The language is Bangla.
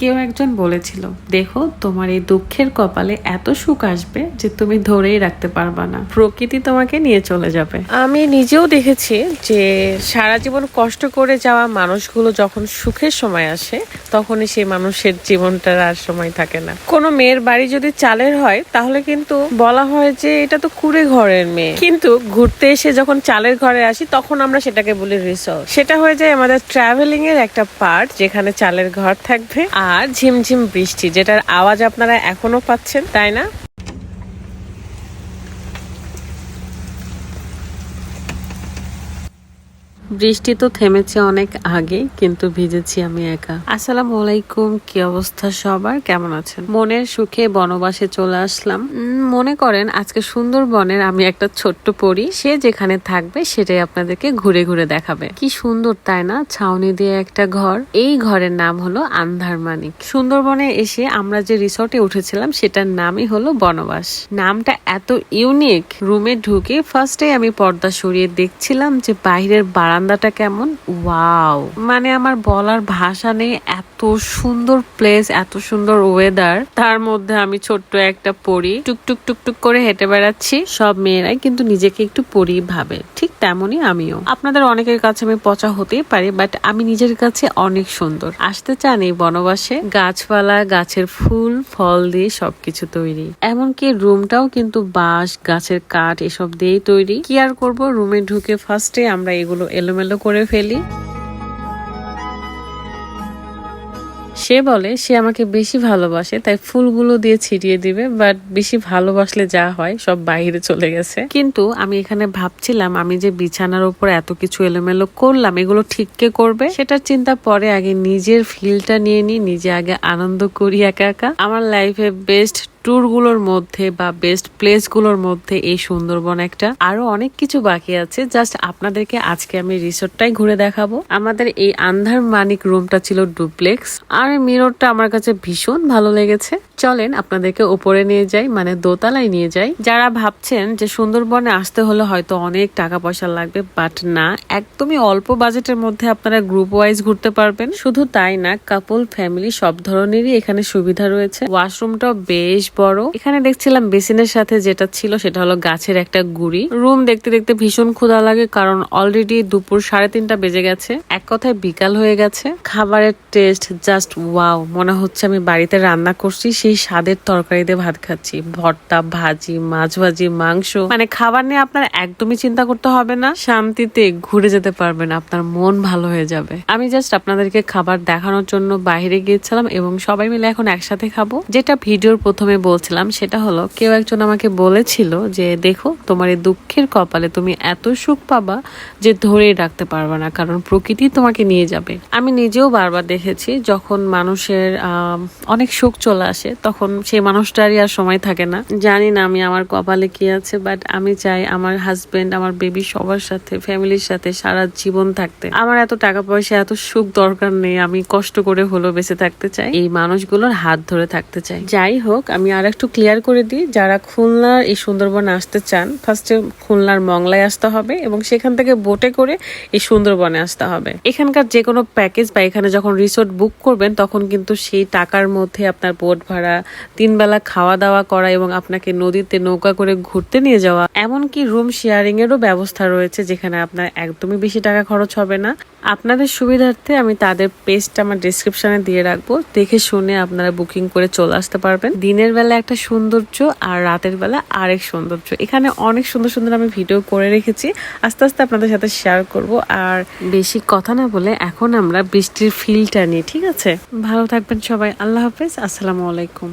কেউ একজন বলেছিল, দেখো, তোমার এই দুঃখের কপালে এত সুখ আসবে যে তুমি ধরেই রাখতে পারবা না। প্রকৃতি তোমাকে নিয়ে চলে যাবে। আমি নিজেও দেখেছি যে সারা জীবন কষ্ট করে যাওয়া মানুষগুলো যখন সুখের সময় আসে, তখনই সেই মানুষের জীবনটার আর সময় থাকে না। কোনো মেয়ের বাড়ি যদি চালের হয়, তাহলে কিন্তু বলা হয় যে এটা তো কুড়ে ঘরের মেয়ে। কিন্তু ঘুরতে এসে যখন চালের ঘরে আসি, তখন আমরা সেটাকে বলি রিসর্ট সেটা হয়ে যায় আমাদের ট্রাভেলিং এর একটা পার্ট যেখানে চালের ঘর থাকবে। আর ঝিমঝিম বৃষ্টি যেটার আওয়াজ আপনারা এখনও পাচ্ছেন তাই না? বৃষ্টি তো থেমেছে অনেক আগে, কিন্তু ভিজেছি আমি একা। আসসালামু আলাইকুম, কি অবস্থা সবার? কেমন আছেন? মনের সুখে বনবাসে চলে আসলাম। মনে করেন আজকে সুন্দরবনের আমি একটা ছোট্ট পরি, সে যেখানে থাকবে সেটাই আপনাদেরকে ঘুরে ঘুরে দেখাবে। কি সুন্দর, তাই না? ছাউনি দিয়ে একটা ঘর। এই ঘরের নাম হলো আন্ধারমানিক সুন্দরবনে এসে আমরা যে রিসর্টে উঠেছিলাম, সেটার নামই হলো বনবাস। নামটা এত ইউনিক। রুমে ঢুকে ফার্স্টে আমি পর্দা সরিয়ে দেখছিলাম যে বাইরের বারান্দাটা কেমন? ওয়াও। মানে আমার বলার ভাষা নেই, এত সুন্দর প্লেস এত সুন্দর ওয়েদার তার মধ্যে আমি ছোট্ট একটা পরি, টুকটুক টুকটুক করে হেঁটে বেড়াচ্ছি। সব মেয়েরাই কিন্তু নিজেকে একটু পরি ভাবে, ঠিক তেমনই আমিও। আপনাদের অনেকের কাছে আমি পচা হতেই পারি বাট আমি নিজের কাছে অনেক সুন্দর। আসতে চান এই বনবাসে? গাছপালা, গাছের ফুল, ফল দিয়ে সবকিছু তৈরি। এমনকি রুমটাও কিন্তু বাঁশ, গাছের কাঠ এসব দিয়েই তৈরি। কি আর করব? রুমে ঢুকে ফার্স্টে আমরা এগুলো এলোমেলো করে ফেলি। সে বলে, সে আমাকে বেশি ভালোবাসে, তাই ফুলগুলো দিয়ে ছিটিয়ে দিবে, বাট বেশি ভালোবাসলে যা হয়, সব বাইরে চলে গেছে। কিন্তু আমি এখানে ভাবছিলাম, আমি যে বিছানার উপর এত কিছু এলোমেলো করলাম, এগুলো ঠিক কে করবে? সেটার চিন্তা পরে আগে নিজের ফিলটা নিয়ে নিই, নিজে আগে আনন্দ করি একা একা। আমার লাইফে বেস্ট ট্যুরগুলোর মধ্যে বা বেস্ট প্লেসগুলোর মধ্যে এই সুন্দরবন একটা। আরও অনেক কিছু বাকি আছে জাস্ট আপনাদেরকে আজকে আমি রিসোর্টটাই ঘুরে দেখাবো। আমাদের এই আন্ধার মানিক রুমটা ছিল ডুপ্লেক্স আর মিররটা আমার কাছে ভীষণ ভালো লেগেছে। চলেন আপনাদেরকে ওপরে নিয়ে যাই মানে দোতলায় নিয়ে যাই। যারা ভাবছেন যে সুন্দরবনে আসতে হলে হয়তো অনেক টাকা পয়সা লাগবে বাট না, একদমই অল্প বাজেটের মধ্যে আপনারা গ্রুপ ওয়াইজ ঘুরতে পারবেন। শুধু তাই না কাপল ফ্যামিলি সব ধরনেরই এখানে সুবিধা রয়েছে। ওয়াশরুমটাও বেশ বড়। এখানে দেখছিলাম বেসিনের সাথে যেটা ছিল সেটা হলো গাছের একটা গুড়ি। রুম দেখতে দেখতে ভীষণ ক্ষুধা লাগে কারণ অলরেডি দুপুর সাড়ে তিনটা বেজে গেছে। এক কথায় বিকাল হয়ে গেছে। খাবারের টেস্ট জাস্ট ওয়াও মনে হচ্ছে আমি বাড়িতে রান্না করছি, সেই স্বাদের তরকারি দিয়ে ভাত খাচ্ছি। ভর্তা, ভাজি, মাছ ভাজি, মাংস। মানে খাবার নিয়ে আপনার একদমই চিন্তা করতে হবে না। শান্তিতে ঘুরে যেতে পারবেন, আপনার মন ভালো হয়ে যাবে। আমি জাস্ট আপনাদেরকে খাবার দেখানোর জন্য বাইরে গিয়েছিলাম এবং সবাই মিলে এখন একসাথে খাব। যেটা ভিডিওর প্রথমে বলছিলাম, সেটা হলো কেউ একজন আমাকে বলেছিল যে, দেখো, তোমার এই দুঃখের কপালে তুমি এত সুখ পাবা যে ধরেই রাখতে পারবে না, কারণ প্রকৃতি তোমাকে নিয়ে যাবে। আমি নিজেও বারবার দেখেছি, যখন মানুষের অনেক সুখ চলে আসে, তখন সেই মানুষটারই আর সময় থাকে না। জানি না আমি আমার কপালে কি আছে বাট আমি চাই আমার হাজবেন্ড আমার বেবি সবার সাথে ফ্যামিলির সাথে সারা জীবন থাকতে। আমার এত টাকা পয়সা, এত সুখ দরকার নেই, আমি কষ্ট করে হলেও বেঁচে থাকতে চাই। এই মানুষগুলোর হাত ধরে থাকতে চাই। যাই হোক, আমি আর একটু ক্লিয়ার করে দিই, যারা খুলনার এই সুন্দরবন আসতে চান ফার্স্টে খুলনার মংলায় আসতে হবে এবং সেখান থেকে বোটে করে এই সুন্দরবনে আসতে হবে। এখানকার যে কোনো প্যাকেজ বা এখানে যখন রিসোর্ট বুক করবেন, তখন কিন্তু সেই টাকার মধ্যে আপনার বোট ভাড়া তিন বেলা খাওয়া দাওয়া করা এবং আপনাকে নদীতে নৌকা করে ঘুরতে নিয়ে যাওয়া, এমনকি রুম শেয়ারিং এরও ব্যবস্থা রয়েছে যেখানে আপনার একদমই বেশি টাকা খরচ হবে না। আপনাদের সুবিধার্থে আমি তাদের পেজটা আমার ডিসক্রিপশনে দিয়ে রাখব। দেখে শুনে আপনারা বুকিং করে চলে আসতে পারবেন। দিনের বেলা একটা সৌন্দর্য আর রাতের বেলা আরেক সৌন্দর্য। এখানে অনেক সুন্দর সুন্দর আমি ভিডিও করে রেখেছি। আস্তে আস্তে আপনাদের সাথে শেয়ার করব আর বেশি কথা না বলে এখন আমরা বৃষ্টির ফিলটা নিই ঠিক আছে? ভালো থাকবেন সবাই, আল্লাহ হাফেজ, আসসালামু আলাইকুম।